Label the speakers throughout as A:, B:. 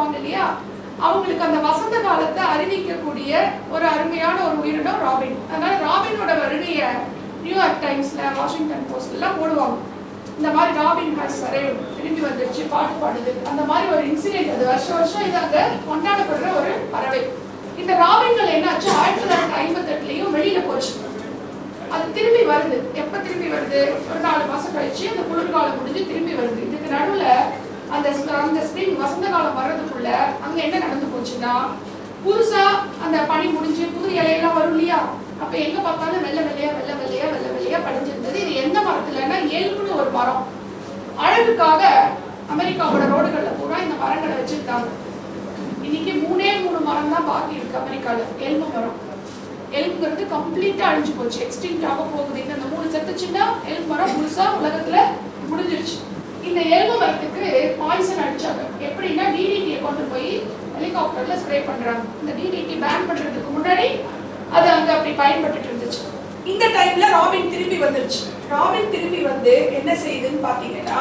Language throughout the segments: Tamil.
A: இருப்பாங்க இல்லையா? அவங்களுக்கு அந்த வசந்த காலத்தை அறிவிக்கக்கூடிய ஒரு அருமையான ஒரு உயிரினம் ராபின். அதனால ராபினோட வருகைய நியூயார்க் டைம்ஸ்ல வாஷிங்டன் போஸ்ட் எல்லாம் போடுவாங்க. இந்த மாதிரி ராபின் ஹாஸ் வரையும் திரும்பி வந்துருச்சு பாட்டு பாடுது. அந்த மாதிரி ஒரு இன்சிடென்ட் அது வருஷம் வருஷம் இது அங்க கொண்டாடப்படுற ஒரு பறவை. இந்த ராபின்கள் என்னாச்சு? ஆயிரத்தி தொள்ளாயிரத்தி ஐம்பத்தி எட்டுலயும் வெளியில போச்சு. அது திரும்பி வருது. எப்ப திரும்பி வருது? ஒரு நாலு மாசம் கழிச்சு அந்த குளிர்காலம் முடிஞ்சு திரும்பி வருது. இதுக்கு நடுவுல அந்த அந்த ஸ்ப்ரிங் வசந்த காலம் வர்றதுக்குள்ள அங்க என்ன நடந்து போச்சுன்னா புதுசா அந்த பனி முடிஞ்சு புது இலையெல்லாம் வரும் இல்லையா? அப்ப எங்க பார்த்தாலும் வெள்ளை வெள்ளையா வெள்ளை வெள்ளையா வெள்ளை வெள்ளையா படிஞ்சிருந்தது. இது எந்த மரத்துலன்னா எல்புன்னு ஒரு மரம். அழகுக்காக அமெரிக்காவோட ரோடுகள்ல பூரா இந்த மரங்களை வச்சிருக்காங்க இன்னைக்கு மூணே மூணு மரம் தான் பாக்கி இருக்கு அமெரிக்கால. எல்மு மரம். எலும்புங்கிறது கம்ப்ளீட்டா அழிஞ்சு போச்சு. எக்ஸ்டிங்ட் ஆக போகுது. இந்த இந்த மூணு செத்துச்சுன்னா எலும்பு மரம் முழுசா உலகத்துல முடிஞ்சிருச்சு. இந்த எலும்பு மரத்துக்கு பாய்சன் அடிச்சாங்க. எப்படின்னா டிடிடியை கொண்டு போய் ஹெலிகாப்டர்ல ஸ்ப்ரே பண்றாங்க. இந்த டிடிடி பேன் பண்றதுக்கு முன்னாடி அது அங்க அப்படி பயன்பட்டுட்டு இருந்துச்சு. இந்த டைம்ல ராபின் திரும்பி வந்துருச்சு. ராபின் திரும்பி வந்து என்ன செய்யுதுன்னு பாத்தீங்கன்னா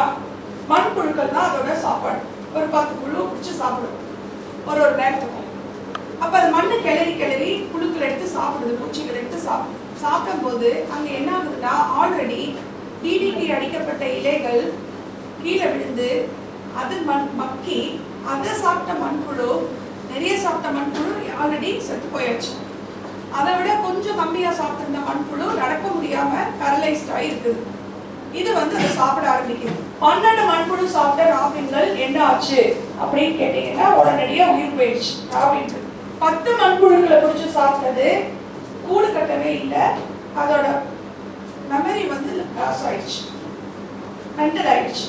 A: மண்புழுக்கள் தான் அதோட சாப்பாடு. ஒரு பத்து புழு குடிச்சு சாப்பிடும். ஒரு ஒரு நேரத்துக்கும். அப்ப அது மண்ணு கிளறி கிளறி புழுக்கள் எடுத்து சாப்பிடுது பூச்சிகள் எடுத்து சாப்பிடும் போது அங்க என்ன ஆகுதுன்னா ஆல்ரெடி டிடிடி அடிக்கப்பட்ட இலைகள் கீழே விழுந்து அது மண் மக்கி அதை சாப்பிட்ட மண்புழு நிறைய சாப்பிட்ட மண்புழு ஆல்ரெடி செத்து போயாச்சு அதை விட கொஞ்சம் கம்மியாக சாப்பிட்டிருந்த மண்புழு நடக்க முடியாம பேரலைஸ்ட் ஆகிருக்குது இது வந்து அதை சாப்பிட ஆரம்பிக்குது. பன்னெண்டு மண்புழு சாப்பிட்ட ராபின்கள் என்ன ஆச்சு அப்படின்னு கேட்டீங்கன்னா உடனடியாக உயிர் போயிடுச்சு ராபின்கள். பத்து மண்புழுக்களை பிடிச்சி சாப்பிட்டது கூடு கட்டவே இல்லை. அதோட மெமரி வந்து லாஸ் ஆயிடுச்சு. மென்டல் ஆயிடுச்சு.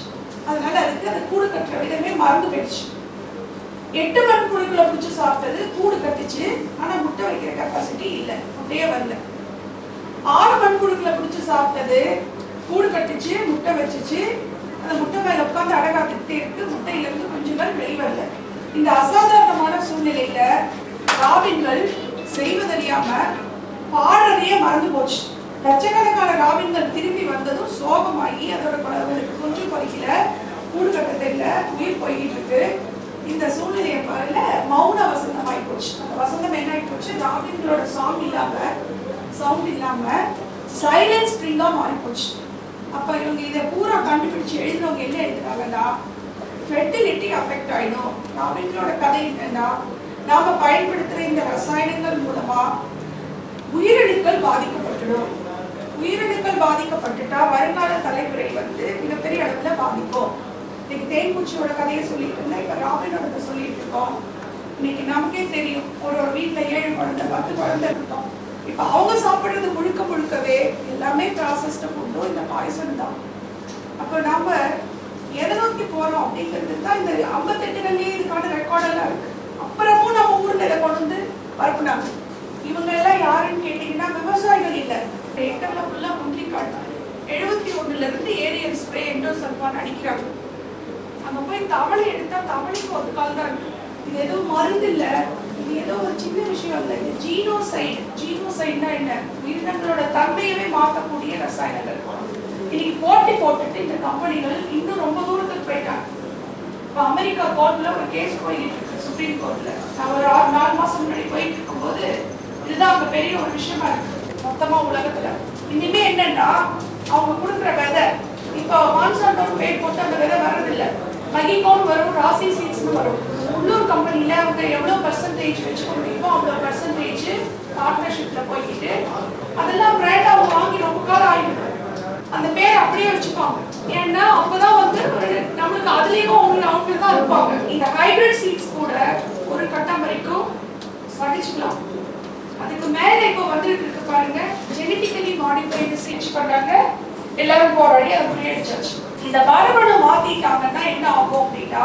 A: அதனால அதுக்கு அது கூடு கட்டுற விதமே மறந்து போயிடுச்சு. எட்டு மண்புழுக்களை பிடிச்சி சாப்பிட்டது கூடு கட்டுச்சு. ஆனா முட்டை வைக்கிற கெப்பாசிட்டி இல்லை. முட்டையே வரல. ஆறு மண்புழுக்களை பிடிச்சி சாப்பிட்டது கூடு கட்டுச்சு முட்டை வச்சுச்சு. அந்த முட்டை மேல உட்காந்து அடகாத்துக்கிட்டே இருக்கு. முட்டையில இருந்து கொஞ்ச நாள் வெளிவரல இந்த அசாதாரணமான சூழ்நிலையில ராபின்கள் செய்வதறியாம பாடுறதையே மறந்து போச்சு. லட்சக்கணக்கான ராபின்கள் திரும்பி வந்ததும் சோகமாகி அதோட குஞ்சு கொஞ்சம் கூடு கட்ட தெரியல உயிர் போய்கிட்டு இருக்கு. இந்த சூழ்நிலையை பாருல மௌன வசந்தம் ஆகி போச்சு அந்த வசந்தம் என்ன ஆகி போச்சு ராபின்களோட சாங் இல்லாம சவுண்ட் இல்லாம சைலன்ஸ் ஸ்ப்ரிங்கா மாறி போச்சு அப்ப இவங்க இதை பூரா கண்டுபிடிச்சு எழுதினவங்க என்ன எழுதுறாங்கன்னா ஃபெர்டிலிட்டி அஃபெக்ட் ஆயிடும். ராபின்களோட கதை என்னன்னா நாம பயன்படுத்துற இந்த ரசாயனங்கள் மூலமா உயிரணுக்கள் பாதிக்கப்பட்டுடும். உயிரணுக்கள் பாதிக்கப்பட்டுட்டா வருங்கால தலைமுறை வந்து மிகப்பெரிய அளவுல பாதிக்கும் இன்னைக்கு தேன்பூச்சியோட கதையை சொல்லிட்டு இருந்தேன். இப்ப ராபினோட சொல்லிட்டு இருக்கோம். இன்னைக்கு நமக்கே தெரியும். ஒரு ஒரு வீட்டுல ஏழு குழந்தை பத்து குழந்தை இருக்கோம் இப்ப அவங்க சாப்பிடுறது முழுக்க முழுக்கவே எல்லாமே ப்ராசஸ்டு ஃபுட்டும் இந்த பாய்சன் தான். அப்ப நம்ம எதை நோக்கி போறோம் அப்படிங்கிறது தான் இந்த ஐம்பத்தெட்டுகள்லயே இதுக்கான ரெக்கார்டெல்லாம் இருக்கு. அப்புறமும் நம்ம ஊர்ல இதை கொண்டு வந்து பரப்புனாங்க. இவங்க எல்லாம் யாருன்னு கேட்டீங்கன்னா விவசாயிகள் இல்லை. ஏக்கர்ல ஃபுல்லா முந்திரி காடு. எழுபத்தி ஒண்ணுல இருந்து ஏரியல் ஸ்ப்ரே எண்டோசல்ஃபான் அடிக்கிறாங்க. அங்க போய் தவளை எடுத்தா தவளைக்கு ஒரு கால் தான் இருக்கு. இது ஏதோ மருந்து இல்ல. இது ஏதோ ஒரு சின்ன விஷயம் இல்ல. இது ஜீனோசைடு ஜீனோசைடுனா என்ன? உயிரினங்களோட தன்மையவே மாற்றக்கூடிய ரசாயனங்கள். இன்னைக்கு போட்டி போட்டுட்டு இந்த கம்பெனிகள் இன்னும் ரொம்ப தூரத்துக்கு போயிட்டாங்க. இப்போ அமெரிக்கா கோர்ட்ல ஒரு கேஸ் போயிட்டு இருக்கு சுப்ரீம் கோர்ட்ல நான் ஒரு ஆறு நாலு மாசம் முன்னாடி போயிட்டு இருக்கும்போது இதுதான் அங்க பெரிய ஒரு விஷயமா இருக்கு. மொத்தமா உலகத்துல. இனிமே என்னன்னா அவங்க கொடுக்குற விதை இப்போ மான்சாண்டோம் பேர் போட்டு அந்த விதை வர்றதில்ல. மகிகோன் வரும் ராசி சீட்ஸ்னு வரும். உள்ளூர் கம்பெனியில அவங்க எவ்வளவு பர்சன்டேஜ் வச்சுக்க முடியுமோ அவ்வளவு பர்சன்டேஜ் பார்ட்னர்ஷிப்ல போய்கிட்டு அதெல்லாம் பிராண்ட் அவங்க வாங்கி ரொம்ப காலம் ஆகிடும் அந்த பேர் அப்படியே வச்சுப்பாங்க. ஏன்னா அப்பதான் வந்து ஒரு நம்மளுக்கு அதுலயும் அவங்க அவங்க தான் இருப்பாங்க. இந்த ஹைபிரிட் சீட்ஸ் கூட ஒரு கட்டம் வரைக்கும் படிச்சுக்கலாம். அதுக்கு மேல இப்போ வந்துருக்கு பாருங்க. ஜெனட்டிக்கலி மாடிஃபைடு சீட்ஸ் பண்றாங்க. எல்லாரும் போராடி அதை முறியடிச்சாச்சு இந்த மரபணு மாத்திட்டாங்கன்னா என்ன ஆகும் அப்படின்னா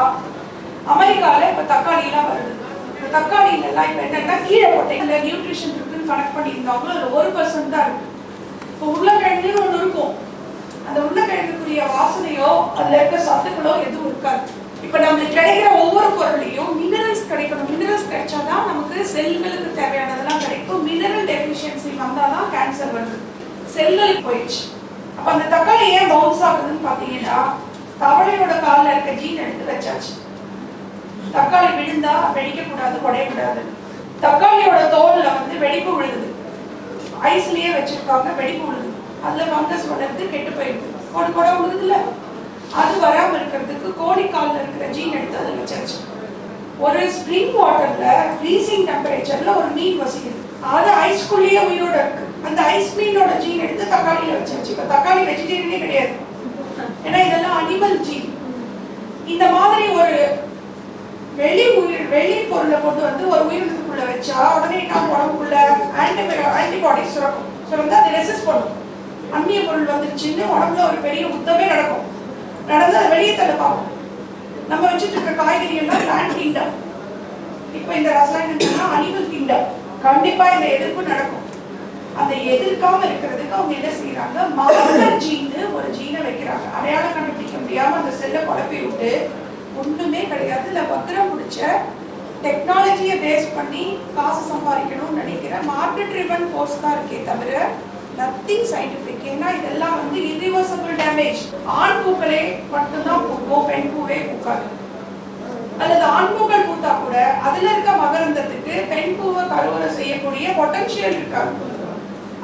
A: அமெரிக்கால இப்ப தக்காளி எல்லாம் வருது. இந்த தக்காளியில எல்லாம் இப்ப என்னன்னா கீழே போட்டீங்க நியூட்ரிஷன் இருக்குன்னு கனெக்ட் பண்ணியிருந்தாங்களோ அதுல ஒரு பர்சன்ட் தான் இருக்கு. இப்போ உருளைக்கிழங்குன்னு ஒண்ணு இருக்கும். அந்த உருளைக்கிழங்குக்குரிய வாசனையோ அதுல இருக்க சத்துக்களோ எதுவும் இருக்காது. இப்ப நம்மளுக்கு கிடைக்கிற ஒவ்வொரு பொருளையும் மினரல் கிடைக்கணும். மினரல்ஸ் கிடைச்சாதான் நமக்கு செல்களுக்கு தேவையானதெல்லாம் கிடைக்கும். மினரல் டெஃபிஷியன்சி வந்தாதான் கேன்சர் வருது. செல்களுக்கு போயிடுச்சு. அப்ப அந்த தக்காளி ஏன் பவுன்ஸ் ஆகுதுன்னு பாத்தீங்கன்னா தவளையோட காலில் இருக்க ஜீன் எடுத்து வச்சாச்சு. தக்காளி விழுந்தா வெடிக்கக்கூடாது கூடாது தக்காளியோட தோல்ல வந்து வெடிப்பு விழுகுது ஐஸ்லயே வச்சிருக்காங்க வெடிப்பு விழுகுது அதுல ஃபங்கஸ் வளர்ந்து கெட்டு போயிடுது. ஒரு கொடை விழுகுதுல்ல அது வராம இருக்கிறதுக்கு கோழிக்கால்ல இருக்கிற ஜீன் எடுத்து அதில் வச்சாச்சு. ஒரு ஸ்ப்ரிங் வாட்டர்ல ஃப்ரீசிங் டெம்பரேச்சர்ல ஒரு மீன் வசிக்குது. அது ஐஸ்குள்ளேயே உயிரோட இருக்கு. அந்த ஐஸ் மீனோட ஜீன் எடுத்து தக்காளியில வச்சிருச்சு இப்ப தக்காளி வெஜிடேரியனே கிடையாது. ஏன்னா இதெல்லாம் அனிமல் ஜீன் இந்த மாதிரி ஒரு வெளி உயிர் வெளி பொருளை கொண்டு வந்து ஒரு உயிரினத்துக்குள்ள வச்சா உடனே நம்ம உடம்புக்குள்ள ஆன்டி ஆன்டிபாடிஸ் சுரக்கும். சுரந்து அதை ரெசிஸ்ட் பண்ணும். அந்நிய பொருள் வந்துருச்சுன்னு உடம்புல ஒரு பெரிய முத்தமே நடக்கும். நடந்து அதை வெளியே தள்ள நம்ம வச்சுட்டு இருக்க காய்கறி எல்லாம் பிளான் கிங்டம் இப்போ இந்த ரசாயனம் அனிமல் கிங்டம் கண்டிப்பா இந்த எதிர்ப்பு நடக்கும். அந்த எதிர்க்காம இருக்கிறதுக்கு அவங்க என்ன செய்யறாங்க? மார்க்கர் ஜீன்னு ஒரு ஜீனை வைக்கிறாங்க. அடையாளம் கண்டுபிடிக்க முடியாம அந்த செல்லை குழப்பி விட்டு ஒண்ணுமே கிடையாது. இல்ல பத்திரம் பிடிச்ச டெக்னாலஜியை பேஸ் பண்ணி காசு சம்பாதிக்கணும்னு நினைக்கிற மார்க்கெட் ரிவன் ஃபோர்ஸ் தான் இருக்கே தவிர நத்திங் சயின்டிஃபிக் ஏன்னா இதெல்லாம் வந்து இரிவர்சபிள் டேமேஜ் ஆண் பூக்களே மட்டும்தான் பூக்கும் பெண் பூவே பூக்காது. அல்லது ஆண் பூக்கள் பூத்தா கூட அதுல இருக்க மகரந்தத்துக்கு பெண் பூவை கருவறை செய்யக்கூடிய பொட்டன்ஷியல் இருக்காது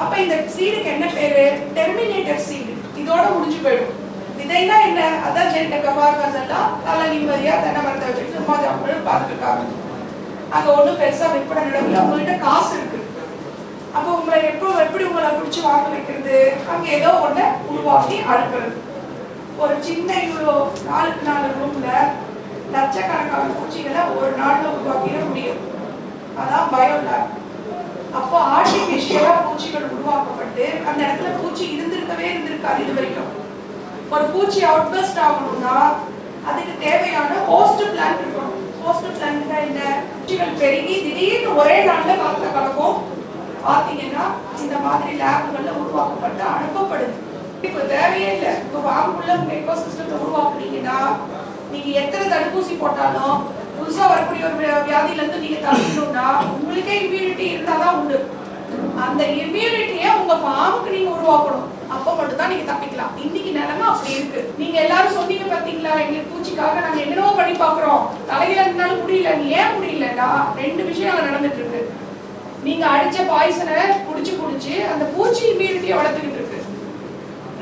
A: அப்ப இந்த சீடுக்கு என்ன பேரு? டெர்மினேட்டர் சீடு இதோட முடிஞ்சு போயிடும். விதைனா என்ன? அதான் ஜென்ட கபார்காஸ் எல்லாம் நல்ல நிம்மதியா தென்னை மரத்தை வச்சுட்டு சும்மா ஜாப்பிட்டு பார்த்துட்டு இருக்காங்க. அங்க ஒண்ணும் பெருசா விற்பனை நடக்கல. உங்கள்கிட்ட காசு இருக்கு. எப்போ எப்படி உங்களை பிடிச்சி வாங்க வைக்கிறது? அங்க ஏதோ ஒண்ணு உருவாக்கி அனுப்புறது. ஒரு சின்ன இவ்வளோ நாலுக்கு நாலு ரூம்ல லட்சக்கணக்கான பூச்சிகளை ஒரு நாள்ல உருவாக்கிட முடியும். அதான் பயோலேப் அப்போ ஆர்டிபிஷியலா பூச்சிகள் உருவாக்கப்பட்டு அந்த இடத்துல பூச்சி இருந்திருக்கவே இருந்திருக்காது இது வரைக்கும். ஒரு பூச்சி அவுட்பஸ்ட் ஆகணும்னா அதுக்கு தேவையான ஹோஸ்ட் பிளான் இருக்கணும் ஹோஸ்ட் பிளான் என்ன பூச்சிகள் பெருகி திடீர்னு ஒரே நாள்ல காத்துல கலக்கும். பாத்தீங்கன்னா இந்த மாதிரி லேப்கள்ல உருவாக்கப்பட்டு அனுப்பப்படுது. இப்போ தேவையே இல்லை. இப்போ வாங்குள்ள உங்க எக்கோ சிஸ்டத்தை உருவாக்குனீங்கன்னா நீங்க எத்தனை தடுப்பூசி போட்டாலும் புதுசா வரக்கூடிய ஒரு வியாதியில இருந்து நீங்க தப்பிக்கணும்னா உங்களுக்கே இம்யூனிட்டி இருந்தாதான் உண்டு. அந்த இம்யூனிட்டியை உங்க ஃபார்முக்கு நீங்க உருவாக்கணும். அப்ப மட்டும் தான் நீங்க தப்பிக்கலாம். இன்னைக்கு நிலைமை அப்படி இருக்கு. நீங்க எல்லாரும் சொன்னீங்க பாத்தீங்களா எங்களுக்கு பூச்சிக்காக நாங்க என்னென்னவோ பண்ணி பாக்குறோம் தலையில இருந்தாலும் முடியல நீ ஏன் முடியலன்னா ரெண்டு விஷயம் நடந்துட்டு இருக்கு. நீங்க அடிச்ச பாய்சனை குடிச்சு குடிச்சு அந்த பூச்சி இம்யூனிட்டியை வளர்த்துக்கிட்டு இருக்கு.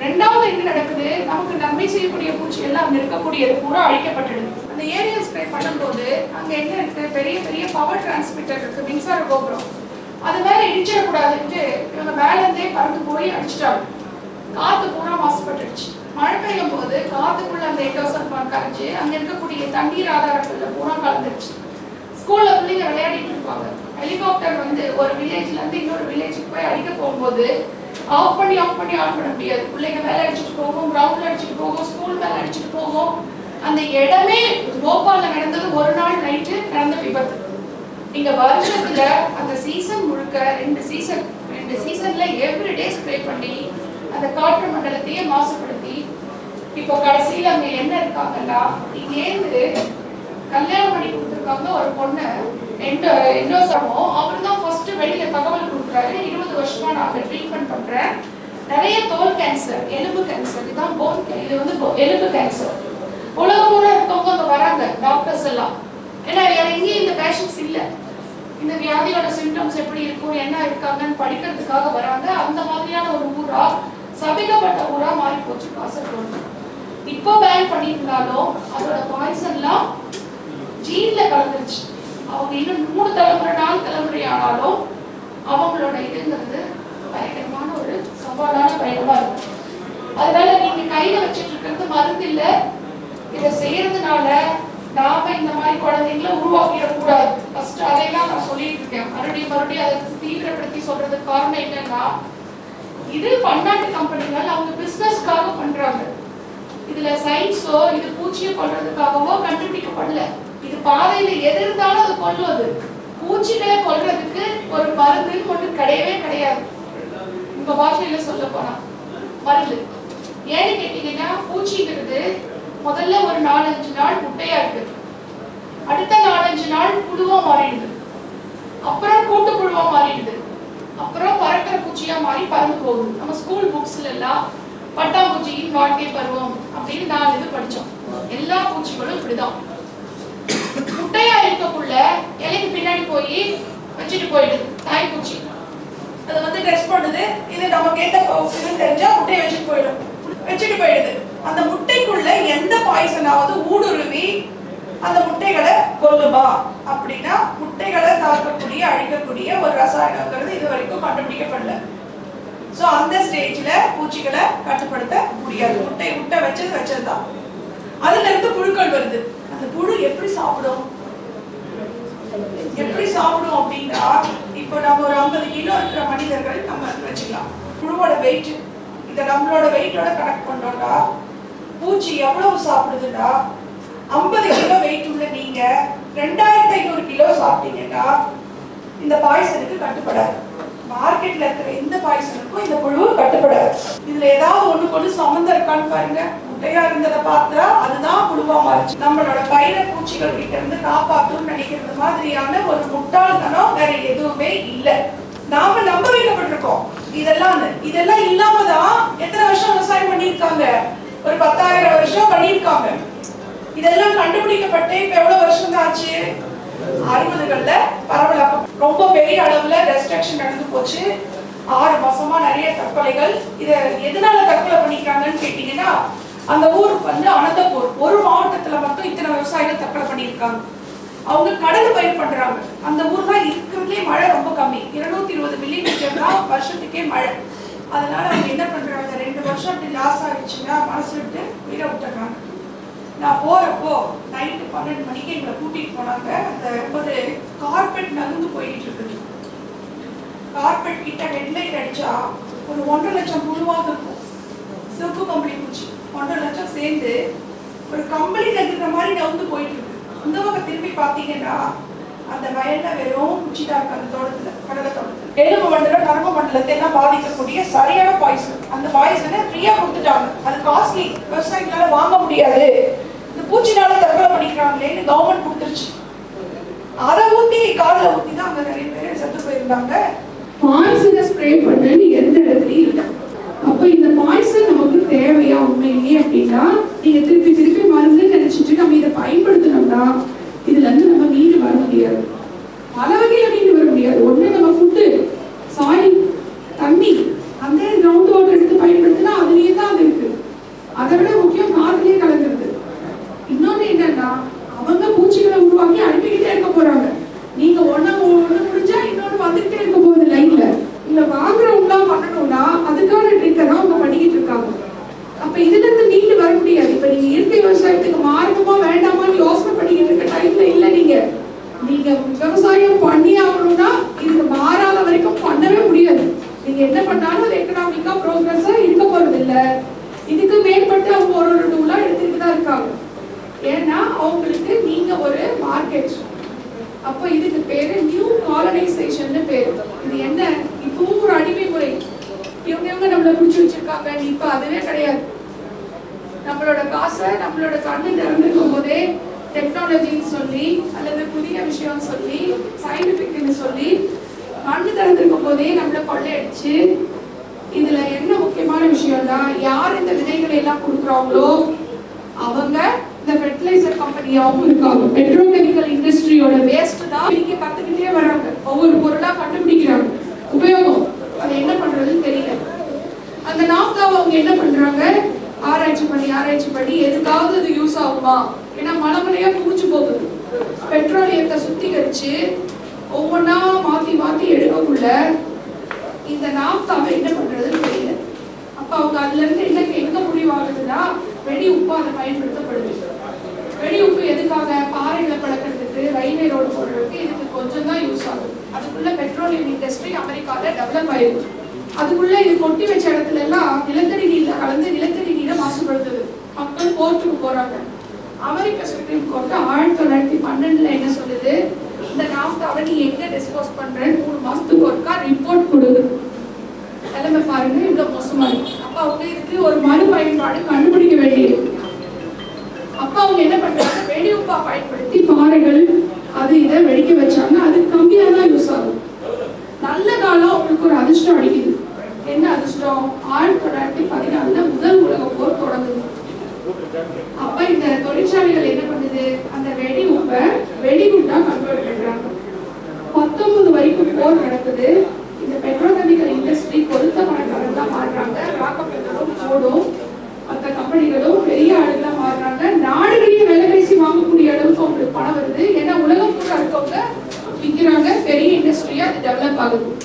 A: ரெண்டாவது என்ன நடக்குது? நமக்கு நன்மை செய்யக்கூடிய பூச்சி எல்லாம் அங்க இருக்கக்கூடியது பூரா அழிக்கப்பட்டுடுது. அந்த ஏரியல் ஸ்ப்ரே பண்ணும்போது அங்க என்ன இருக்கு? பெரிய பெரிய பவர் டிரான்ஸ்மிட்டர் இருக்கு மின்சார கோபுரம். அது மேல இடிச்சிடக்கூடாதுன்ட்டு இவங்க மேல இருந்தே பறந்து போய் அடிச்சிட்டாங்க. காத்து பூரா மாசுபட்டுடுச்சு. மழை பெய்யும் போது காத்துக்குள்ள அந்த எண்டோசல்ஃபான் கரைஞ்சு அங்க இருக்கக்கூடிய தண்ணீர் ஆதாரங்கள்ல பூரா கலந்துருச்சு ஸ்கூல்ல பிள்ளைங்க விளையாடிட்டு இருப்பாங்க. ஹெலிகாப்டர் வந்து ஒரு வில்லேஜ்ல இருந்து இன்னொரு வில்லேஜுக்கு போய் அடிக்க போகும்போது ஆஃப் பண்ணி ஆஃப் பண்ணி ஆன் பண்ண முடியாது. பிள்ளைங்க மேலே அடிச்சுட்டு போகும் கிரவுண்ட்ல அடிச்சுட்டு போகும் ஸ்கூல் மேலே அடிச்சுட்டு போகும். அந்த இடமே போபால்ல நடந்தது ஒரு நாள் நைட்டு நடந்த விபத்து. நீங்க வருஷத்துல அந்த சீசன் முழுக்க ரெண்டு சீசன் ரெண்டு சீசன்ல எவ்ரிடே ஸ்ப்ரே பண்ணி அந்த காற்று மண்டலத்தையே மாசுபடுத்தி இப்போ கடைசியில் அங்க என்ன இருக்காங்கன்னா இங்கேருந்து கல்யாணம் பண்ணி கொடுத்துருக்காங்க ஒரு பொண்ணை. எந்த அவர் தான் ஃபர்ஸ்ட் வெளியில தகவல் கொடுக்குறாரு. இருபது வருஷமா நான் அதை ட்ரீட்மெண்ட் பண்றேன். நிறைய தோல் கேன்சர் எலும்பு கேன்சர் இதுதான் போன் இது வந்து எலும்பு கேன்சர் உலகம் பூரா இருக்கவங்க அங்க வராங்க டாக்டர்ஸ் எல்லாம். ஏன்னா வேற எங்கேயும் இந்த பேஷன்ஸ் இல்ல. இந்த வியாதியோட சிம்டம்ஸ் எப்படி இருக்கும் என்ன இருக்காங்கன்னு படிக்கிறதுக்காக வராங்க. அந்த மாதிரியான ஒரு ஊரா சபிக்கப்பட்ட ஊரா மாறி போச்சு காசர்கோடு. இப்போ பேன் பண்ணியிருந்தாலும் அதோட பாய்சன்லாம் ஜீன்ல கலந்துருச்சு. அவங்க இன்னும் மூணு தலைமுறை நாலு தலைமுறை ஆனாலும் அவங்களோட இதுங்கிறது பயங்கரமான ஒரு சவாலான பயணமா இருக்கும். அதனால நீங்க கையில வச்சுட்டு இருக்கிறது மருந்து இல்ல. இதை செய்யறதுனால நாம இந்த மாதிரி குழந்தைங்களை உருவாக்கிடக்கூடாது. ஃபர்ஸ்ட் அதையெல்லாம் நான் சொல்லிட்டு இருக்கேன். மறுபடியும் மறுபடியும் அதை தீவிரப்படுத்தி சொல்றதுக்கு காரணம் என்னன்னா இது பன்னாட்டு கம்பெனிகள் அவங்க பிசினஸ்க்காக பண்றாங்க. இதுல சயின்ஸோ இது பூச்சியை கொல்றதுக்காகவோ கண்டுபிடிக்கப்படல. இது பாதையில எது இருந்தாலும் அது கொல்லுவது பூச்சிகளை கொல்றதுக்கு ஒரு மருந்துன்னு ஒண்ணு கிடையவே கிடையாது. உங்க பாஷையில சொல்ல போனா. மருந்து. ஏன்னு கேட்டீங்கன்னா பூச்சிங்கிறது முதல்ல ஒரு நாலஞ்சு நாள் முட்டையா இருக்கு. அடுத்த நாலஞ்சு நாள் புழுவா மாறிடுது. அப்புறம் கூட்டு புழுவா மாறிடுது. அப்புறம் பறக்கிற பூச்சியா மாறி பறந்து போகுது. நம்ம ஸ்கூல் புக்ஸ்ல எல்லாம் பட்டாம்பூச்சியின் வாழ்க்கை பருவம் அப்படின்னு நாலு இது படிச்சோம். எல்லா பூச்சிகளும் இப்படிதான். முட்டையா இருக்கக்குள்ள இலைக்கு பின்னாடி போய் வச்சுட்டு போயிடுது தாய் பூச்சி. அது வந்து ட்ரெஸ் பண்ணுது. இது நமக்கு கேட்ட இதுன்னு தெரிஞ்சா முட்டையை வச்சுட்டு போயிடும். வச்சுட்டு போயிடுது. அந்த முட்டைக்குள்ள எந்த பாய்சனாவது ஊடுருவி அந்த முட்டைகளை கொல்லுமா? அப்படின்னா முட்டைகளை தாக்கக்கூடிய அழிக்கக்கூடிய ஒரு ரசாயனங்கிறது இது வரைக்கும் கண்டுபிடிக்கப்படல. ஸோ அந்த ஸ்டேஜ்ல பூச்சிகளை கட்டுப்படுத்த முடியாது. முட்டை முட்டை வச்சது வச்சதுதான். அதுல இருந்து புழுக்கள் வருது. அந்த புழு எப்படி சாப்பிடும்? எப்படி சாப்பிடும் அப்படின்னா இப்போ நம்ம ஒரு ஐம்பது கிலோ இருக்கிற மனிதர்கள் நம்ம வச்சுக்கலாம். புழுவோட வெயிட் இதை நம்மளோட வெயிட்டோட கனெக்ட் பண்ணோம்னா பூச்சி எவ்வளவு சாப்பிடுதுன்னா ஐம்பது கிலோ வெயிட் உள்ள நீங்க ரெண்டாயிரத்தி ஐநூறு கிலோ சாப்பிட்டீங்கன்னா இந்த பாய்சனுக்கு கட்டுப்படாது. மார்க்கெட்ல இருக்கிற எந்த பாய்சனுக்கும் இந்த புழு கட்டுப்படாது. இதுல ஏதாவது ஒண்ணு கொண்டு சம்மந்தம் இருக்கான்னு பாருங்க. முட்டையா இருந்ததை பார்த்தா அதுதான் புழுவா மாறிச்சு நம்மளோட பயிர பூச்சிகள் கிட்ட இருந்து காப்பாற்றும் நினைக்கிறது மாதிரியான ஒரு முட்டாள்தனம் வேற எதுவுமே இல்லை. நாம நம்ப வைக்கப்பட்டிருக்கோம் இதெல்லாம் இதெல்லாம் இல்லாமதான் எத்தனை வருஷம் விவசாயம் பண்ணியிருக்காங்க? ஒரு பத்தாயிரம் வருஷம் பண்ணியிருக்காங்க. இதெல்லாம் கண்டுபிடிக்கப்பட்டு இப்ப எவ்வளவு வருஷம் தான் ஆச்சு? அறுபதுகள்ல பரவலாக்கம் ரொம்ப பெரிய அளவுல ரெஸ்ட்ரிக்ஷன் நடந்து போச்சு. ஆறு மாசமா நிறைய தற்கொலைகள். இத எதனால தற்கொலை பண்ணிக்கிறாங்கன்னு கேட்டீங்கன்னா அந்த ஊர் வந்து அனந்தபூர். ஒரு மாவட்டத்துல மட்டும் இத்தனை விவசாயிகள் தற்கொலை பண்ணியிருக்காங்க. அவங்க கடல் பயிர் பண்றாங்க. அந்த ஊர் தான் இருக்கிறதுலே மழை ரொம்ப கம்மி. இருநூத்தி இருபது மில்லிமீட்டர் தான் வருஷத்துக்கே மழை. அதனால அவங்க என்ன பண்றாங்க? ரெண்டு வருஷம் அப்படி லாஸ் ஆயிடுச்சுன்னா மனசு விட்டு உயிரை விட்டுறாங்க. நான் போறப்போ நைட்டு பன்னெண்டு மணிக்கு எங்களை கூட்டிட்டு போனாங்க. அந்த ஒரு கார்பெட் நகர்ந்து போயிட்டு இருக்குது. கார்பெட் கிட்ட ஹெட்லைட் அடிச்சா ஒரு ஒன்றரை லட்சம் புழுவாக இருக்கும். சிவப்பு கம்பளி பூச்சி. ஒன்றரை லட்சம் சேர்ந்து ஒரு கம்பளி தகுந்த மாதிரி நவுந்து போயிட்டு இருக்கு இந்த பக்கம் திரும்பி பார்த்தீங்கன்னா அந்த வயல்ல வெறும் குச்சி இருக்கு அந்த தோட்டத்துல கடலை தோட்டத்துல எலும்பு மண்டலம் நரம்பு மண்டலத்தை எல்லாம் பாதிக்கக்கூடிய சரியான பாய்சன் அந்த பாய்சனை ஃப்ரீயா கொடுத்துட்டாங்க. அது காஸ்ட்லி விவசாயிகளால வாங்க முடியாது. இந்த பூச்சினால தற்கொலை பண்ணிக்கிறாங்களேன்னு கவர்மெண்ட் கொடுத்துருச்சு. அதை ஊத்தி காதில் ஊத்தி தான் அங்க நிறைய பேர் செத்து போயிருந்தாங்க.
B: பாய்சனை ஸ்ப்ரே பண்ணு எந்த இடத்துலயும் இல்லை அப்ப இந்த பாய்சன் நமக்கு தேவையா உண்மையிலேயே அப்படின்னா நீங்க திருப்பி திருப்பி மருந்து நினைச்சிட்டு நம்ம இதை பயன்படுத்தணும்னா இதுல இருந்து நம்ம மீண்டு வர முடியாது. பல வகையில மீண்டு வர முடியாது. ஒண்ணு நம்ம ஃபுட்டு சாயில் தண்ணி அந்த கிரவுண்ட் வாட்டர் எடுத்து பயன்படுத்தினா அதுலயே தான் அது இருக்கு அதை விட முக்கியம் காதுலயே கலந்துருது இன்னொன்னு என்னன்னா அவங்க பூச்சிகளை உருவாக்கி அனுப்பிக்கிட்டே இருக்க போறாங்க நீங்க ஒண்ணு ஒண்ணு முடிஞ்சா இன்னொன்னு வந்துகிட்டே இருக்க போகுது லைன்ல இல்ல வாங்குறவங்களாம் பண்ணணும்னா அதுக்கான ட்ரிக்கை தான் அவங்க பண்ணிக்கிட்டு இருக்காங்க அப்ப இதுல இருந்து மீண்டு வர முடியாது இப்ப நீங்க இயற்கை விவசாயத்துக்கு மாறணுமா வேண்டாமான்னு யோசனை பண்ணிக்கிட்டு இருக்க டைம்ல இல்ல நீங்க நீங்க விவசாயம் பண்ணி ஆகணும்னா இது மாறாத வரைக்கும் பண்ணவே முடியாது நீங்க என்ன பண்ணாலும் அது எக்கனாமிக்கா ப்ரோக்ரஸா இருக்க போறது இல்ல இதுக்கு மேற்பட்டு அவங்க ஒரு ஒரு டூலா எடுத்துக்கிட்டு தான் இருக்காங்க ஏன்னா அவங்களுக்கு நீங்க ஒரு மார்க்கெட் அப்போ இதுக்கு பேரு நியூ காலனைசேஷன் பேரு இது என்ன இப்பவும் ஒரு அடிமை முறை இவங்க இவங்க நம்மள பிடிச்சி வச்சிருக்காங்க இப்ப அதுவே கிடையாது நம்மளோட காசை நம்மளோட கண்ணு திறந்துருக்கும் போதே டெக்னாலஜின்னு சொல்லி அல்லது புதிய விஷயம் சொல்லி சயின்டிபிக்னு சொல்லி கண்ணு திறந்திருக்கும் போதே நம்மளை கொள்ளையடிச்சு இதுல என்ன முக்கியமான விஷயம்னா யார் இந்த விதைகளை எல்லாம் கொடுக்குறாங்களோ அவங்க இந்த ஃபெர்டிலைசர் கம்பெனியாகவும் இருக்காங்க. பெட்ரோகெமிக்கல் இண்டஸ்ட்ரியோட வேஸ்ட் தான் இங்கே பார்த்துக்கிட்டே வராங்க. ஒவ்வொரு பொருளாக கண்டுபிடிக்கிறாங்க. உபயோகம். அதை என்ன பண்றதுன்னு தெரியல. அந்த நாக்காவை அவங்க என்ன பண்றாங்க? ஆராய்ச்சி பண்ணி ஆராய்ச்சி பண்ணி எதுக்காவது அது யூஸ் ஆகுமா? ஏன்னா மலைமலையா பூச்சி போகுது. பெட்ரோலியத்தை சுத்திகரிச்சு ஒவ்வொன்றா மாத்தி மாத்தி எடுக்கக்குள்ள இந்த நாப்தாவை என்ன பண்றதுன்னு தெரியல. அப்ப அவங்க அதுல இருந்து என்ன எங்க முடிவாகுதுன்னா வெடி உப்பு அதை பயன்படுத்தப்படுது. வெடி உப்பு எதுக்காக? பாறைகளை பழக்கிறதுக்கு ரயில்வே ரோடு போடுறதுக்கு இதுக்கு கொஞ்சம் தான் யூஸ் ஆகுது. அதுக்குள்ள பெட்ரோலியம் இண்டஸ்ட்ரி அமெரிக்கால டெவலப் ஆயிருக்கு. அதுக்குள்ள இது கொட்டி வச்ச இடத்துல எல்லாம் நிலத்தடி நீர்ல கலந்து நிலத்தடி நீரை மாசுபடுத்துது மக்கள் கோர்ட்டுக்கு போறாங்க. அமெரிக்க சுப்ரீம் கோர்ட் ஆயிரத்தி தொள்ளாயிரத்தி பன்னெண்டுல என்ன சொல்லுது? வர்றாங்க நாடுகளிலே விலை வாங்கக்கூடிய அளவுக்கு அவங்களுக்கு பணம் வருது. ஏன்னா உலகம் இருக்கவங்க விற்கிறாங்க.
C: பெரிய இண்டஸ்ட்ரியா அது டெவலப் ஆகுது.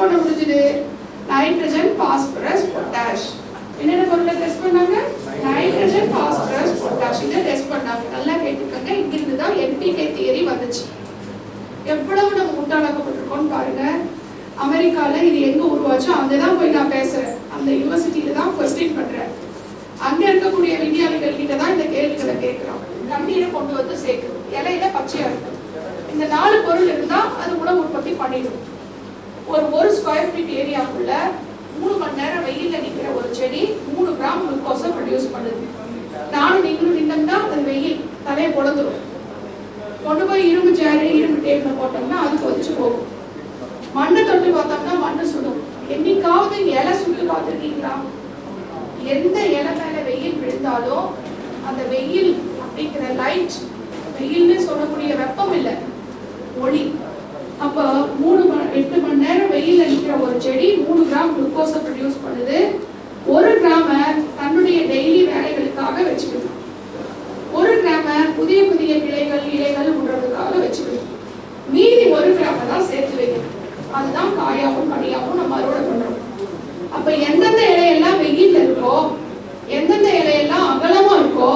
C: டெஸ்ட் பண்ண முடிஞ்சது. நைட்ரஜன் பாஸ்பரஸ் பொட்டாஷ் என்னென்ன பொருளை டெஸ்ட் பண்ணாங்க? நைட்ரஜன் பாஸ்பரஸ் பொட்டாஷ் இதை டெஸ்ட் பண்ணாங்க. நல்லா கேட்டுக்கோங்க. இங்கிருந்து தான் என்பிகே தியரி வந்துச்சு. எவ்வளவு நம்ம முட்டாளாக்கப்பட்டிருக்கோம்னு பாருங்க. அமெரிக்கால இது எங்க உருவாச்சோ அங்கதான் போய் நான் பேசுறேன். அந்த யூனிவர்சிட்டியில தான் கொஸ்டின் பண்றேன். அங்க இருக்கக்கூடிய விஞ்ஞானிகள் கிட்ட தான் இந்த கேள்விகளை கேட்கிறோம். தண்ணீரை கொண்டு வந்து சேர்க்குது. இலையில பச்சையா இருக்கும். இந்த நாலு பொருள் இருந்தா அது உணவு உற்பத்தி பண்ணிடும். ஒரு ஒரு ஸ்கொயர் ஃபீட் ஏரியாக்குள்ள மூணு மணி நேரம் வெயில்ல நிக்கிற ஒரு செடி மூணு கிராம் குளுக்கோஸை ப்ரொடியூஸ் பண்ணுது. நானும் நீங்களும் நின்னோம்னா அது வெயில் தலையை பொழந்துடும் கொண்டு போய் இரும்பு சேரு இரும்பு டேபிள் போட்டோம்னா அது கொதிச்சு போகும். மண்ணை தொட்டு பார்த்தோம்னா மண்ணு சுடும். என்னைக்காவது இலை சுட்டு பார்த்துருக்கீங்களா? எந்த இலை மேல வெயில் விழுந்தாலும் அந்த வெயில் அப்படிங்கிற லைட் வெயில்னு சொல்லக்கூடிய வெப்பம் இல்லை ஒளி. அப்போ மூணு மணி எட்டு மணி நேரம் வெயில் அடிக்கிற ஒரு செடி மூணு கிராம் குளுக்கோஸை ப்ரொடியூஸ் பண்ணுது. ஒரு கிராம தன்னுடைய டெய்லி வேலைகளுக்காக வச்சுக்கணும் ஒரு கிராம புதிய புதிய கிளைகள் இலைகள் விடுறதுக்காக வச்சுக்கணும் மீதி ஒரு கிராம தான் சேர்த்து வைக்கணும். அதுதான் காயாவும் கனியாவும் நம்ம அறுவடை பண்றோம். அப்ப எந்தெந்த இலையெல்லாம் வெயில்ல இருக்கோ எந்தெந்த இலையெல்லாம் அகலமா இருக்கோ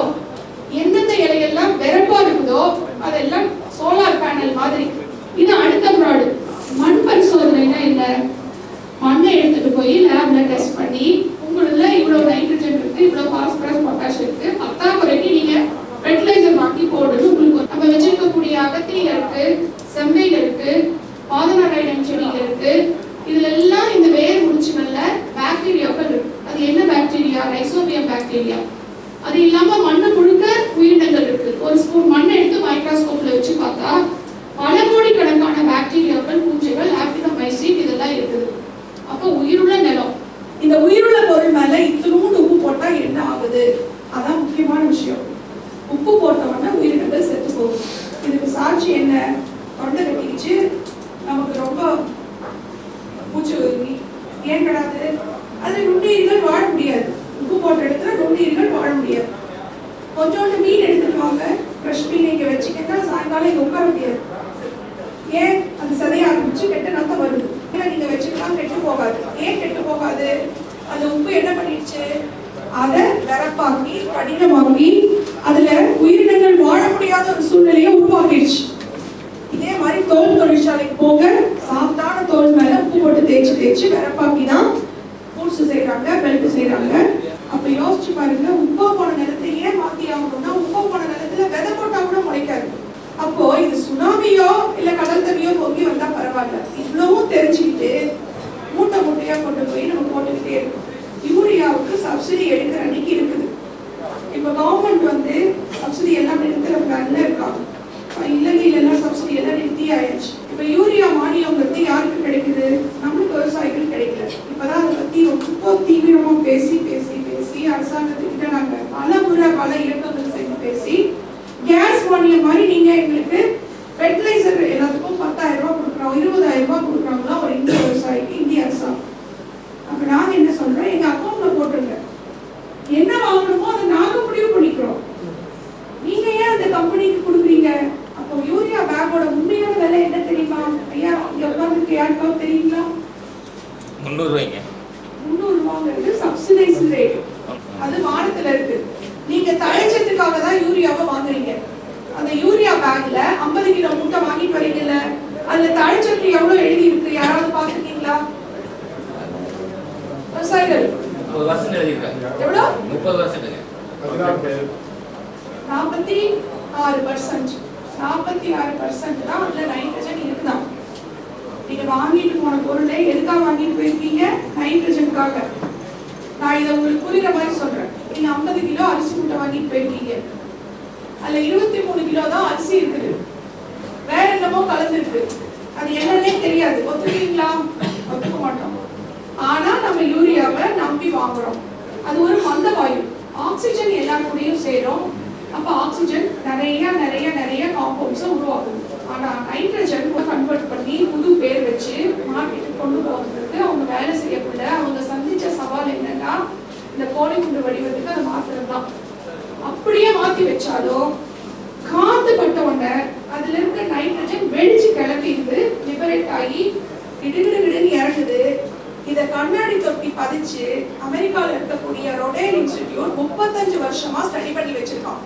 C: எந்தெந்த இலையெல்லாம் வெறப்பா இருக்குதோ அதெல்லாம் சோலார் பேனல் மாதிரி இது அடுத்த ப்ராடு மண் பரிசோதனைனா என்ன மண்ணை எடுத்துட்டு போய் லேப்ல டெஸ்ட் பண்ணி உங்களுதுல இவ்வளவு நைட்ரஜன் இருக்கு இவ்வளவு பாஸ்பரஸ் பொட்டாஷ் இருக்கு பத்தாக்குறைக்கு நீங்க ஃபெர்டிலைசர் வாங்கி போடணும் உங்களுக்கு ஒரு- நம்ம வச்சிருக்கக்கூடிய அகத்தியில இருக்கு செம்மையில இருக்கு பாதநாராயணன் செடியில இருக்கு இதுல எல்லாம் இந்த வேர் முடிச்சுகள்ல பாக்டீரியாக்கள் இருக்கு அது என்ன பாக்டீரியா ரைசோபியம் பாக்டீரியா அது இல்லாம மண்ணு முழுக்க உயிரினங்கள் இருக்கு ஒரு ஸ்பூன் மண்ணை எடுத்து மைக்ரோஸ்கோப்ல வச்சு பார்த்தா பல கோடிக்கணக்கான பாக்டீரியாக்கள் பூஞ்சைகள் ஆக்டினோமைசின் இதெல்லாம் இருக்குது அப்போ உயிருள்ள நிலம்
A: இந்த உயிருள்ள பொருள் மேல இத்தினூண்டு உப்பு போட்டா என்ன ஆகுது அதான் முக்கியமான விஷயம் உப்பு போட்ட உடனே உயிரினங்கள் செத்து போகும் இதுக்கு சாட்சி என்ன தொண்டை கட்டிக்கிச்சு நமக்கு ரொம்ப மூச்சு வருகி. ஏன் கிடாது அது நுண்ணுயிர்கள் வாழ முடியாது உப்பு போட்ட இடத்துல நுண்ணுயிர்கள் வாழ முடியாது கொஞ்சோண்டு மீன் எடுத்துட்டு வாங்க ஃப்ரெஷ் மீன் இங்க வச்சுக்கிட்டா சாயங்காலம் இங்க உட்கார முடியாது ஏன் அந்த சதைய ஆரம்பிச்சு கெட்ட நத்தம் வருது ஏன்னா நீங்க வச்சுக்கலாம் கெட்டு போகாது ஏன் கெட்டு போகாது அந்த உப்பு என்ன பண்ணிடுச்சு அதை வெறப்பாக்கி கடினமாக்கி அதுல உயிரினங்கள் வாழ முடியாத ஒரு சூழ்நிலையை உருவாக்கிடுச்சு இதே மாதிரி தோல் தொழிற்சாலைக்கு போக சாஃப்டான தோல் மேல உப்பு போட்டு தேய்ச்சி தேய்ச்சி வெறப்பாக்கி தான் பூட்ஸ் செய்றாங்க பெல்ட் செய்றாங்க அப்ப யோசிச்சு பாருங்க உப்பா போன நிலத்தை ஏன் மாத்தி ஆகணும்னா உப்பா போன நிலத்துல விதை போட்டா கூட முளைக்காது அப்போ இது சுனாமியோ இல்ல கடல் தண்ணியோ பொங்கி வந்தா பரவாயில்ல இவ்வளவும் தெரிஞ்சுக்கிட்டு மூட்டை மூட்டையா கொண்டு போய் நம்ம போட்டுக்கிட்டே இருக்கோம் யூரியாவுக்கு சப்சிடி எடுக்கிற அன்னைக்கு இருக்குது இப்ப கவர்மெண்ட் வந்து சப்சிடி எல்லாம் நிறுத்துற பிளான்ல இருக்காங்க அஹ் இலங்கையில எல்லாம் சப்சிடி எல்லாம் நிறுத்தி ஆயிடுச்சு இப்ப யூரியா மானியங்கிறது யாருக்கு கிடைக்குது நம்மளுக்கு விவசாயிகள் கிடைக்கல இப்பதான் அதை பத்தி ரொம்ப தீவிரமா பேசி பேசி பேசி அரசாங்கத்துக்கிட்ட நாங்க பல முறை பல இயக்கங்கள் செய்து பேசி கேஸ் மானியம் மாதிரி நீங்க எங்களுக்கு ஃபெர்டிலைசர் எல்லாத்துக்கும் பத்தாயிரம் ரூபாய் கொடுக்குறோம் இருபதாயிரம் ரூபாய் கொடுக்குறாங்களா ஒரு இந்திய விவசாயிக்கு இந்திய அரசாங்கம். அப்ப நாங்க என்ன சொல்றோம்? எங்க அக்கௌண்ட்ல போட்டுருங்க. என்ன வாங்கணுமோ அதை நாங்க முடிவு பண்ணிக்கிறோம். நீங்க ஏன் அந்த கம்பெனிக்கு கொடுக்குறீங்க? அப்போ யூரியா பேக்கோட உண்மையான விலை என்ன தெரியுமா? ஐயா இங்க உட்கார்ந்துருக்க யாருக்காவது தெரியுங்களா?
D: முந்நூறுவாய்ங்க
A: ரூபாய்ங்க ரூபாங்கிறது சப்சிடைஸ் ரேட் அது வாரத்துல இருக்கு நீங்க தழைச்சத்துக்காக தான் யூரியாவை வாங்குறீங்க அந்த யூரியா பேக்ல 50 கிலோ முட்டை வாங்கிட்டு வரீங்கல்ல அதுல தழைச்சத்து எவ்வளவு எழுதி இருக்கு யாராவது பாத்துருக்கீங்களா விவசாயிகள்
D: முப்பது வருஷம் எழுதியிருக்காங்க
A: எவ்வளவு
D: முப்பது வருஷத்துக்கு
A: நாற்பத்தி ஆறு பர்சன்ட் நாற்பத்தி ஆறு பர்சன்ட் தான் அதுல நைட்ரஜன் இருக்குதான் நீங்க வாங்கிட்டு போன பொருளை எதுக்காக வாங்கிட்டு போயிருக்கீங்க நைட்ரஜனுக்காக நான் இதை உங்களுக்கு புரியுற மாதிரி சொல்றேன் நீங்க 50 கிலோ அரிசி மூட்டை வாங்கிட்டு போயிருக்கீங்க அதுல இருபத்தி மூணு கிலோ தான் அரிசி இருக்குது வேற என்னமோ கலந்துருக்கு அது என்னன்னே தெரியாது ஒத்துக்கிறீங்களா ஒத்துக்க மாட்டோம் ஆனா நம்ம யூரியாவை நம்பி வாங்குறோம் அது ஒரு மந்த வாயு ஆக்சிஜன் எல்லா சேரும் அப்ப ஆக்சிஜன் நிறைய நிறைய நிறைய காம்பவுண்ட்ஸை உருவாகுது ஆனா நைட்ரஜன் கன்வெர்ட் பண்ணி புது பேர் வச்சு மார்க்கெட்டுக்கு கொண்டு போகிறதுக்கு அவங்க வேலை செய்யக்குள்ள அவங்க சந்திச்ச சவால் என்னன்னா இந்த கோழி குண்டு வடிவத்துக்கு அது மாத்திரம் தான் அப்படியே மாத்தி வச்சாலும் காத்து பட்ட உடனே அதுல இருக்க நைட்ரஜன் வெடிச்சு கிளம்பிடுது லிபரேட் ஆகி இடுகிடுகிடுன்னு இறங்குது. இத கண்ணாடி தொட்டி பதிச்சு அமெரிக்கால இருக்கக்கூடிய ரொடேல் இன்ஸ்டிடியூட் முப்பத்தஞ்சு வருஷமா ஸ்டடி பண்ணி வச்சிருக்கான்.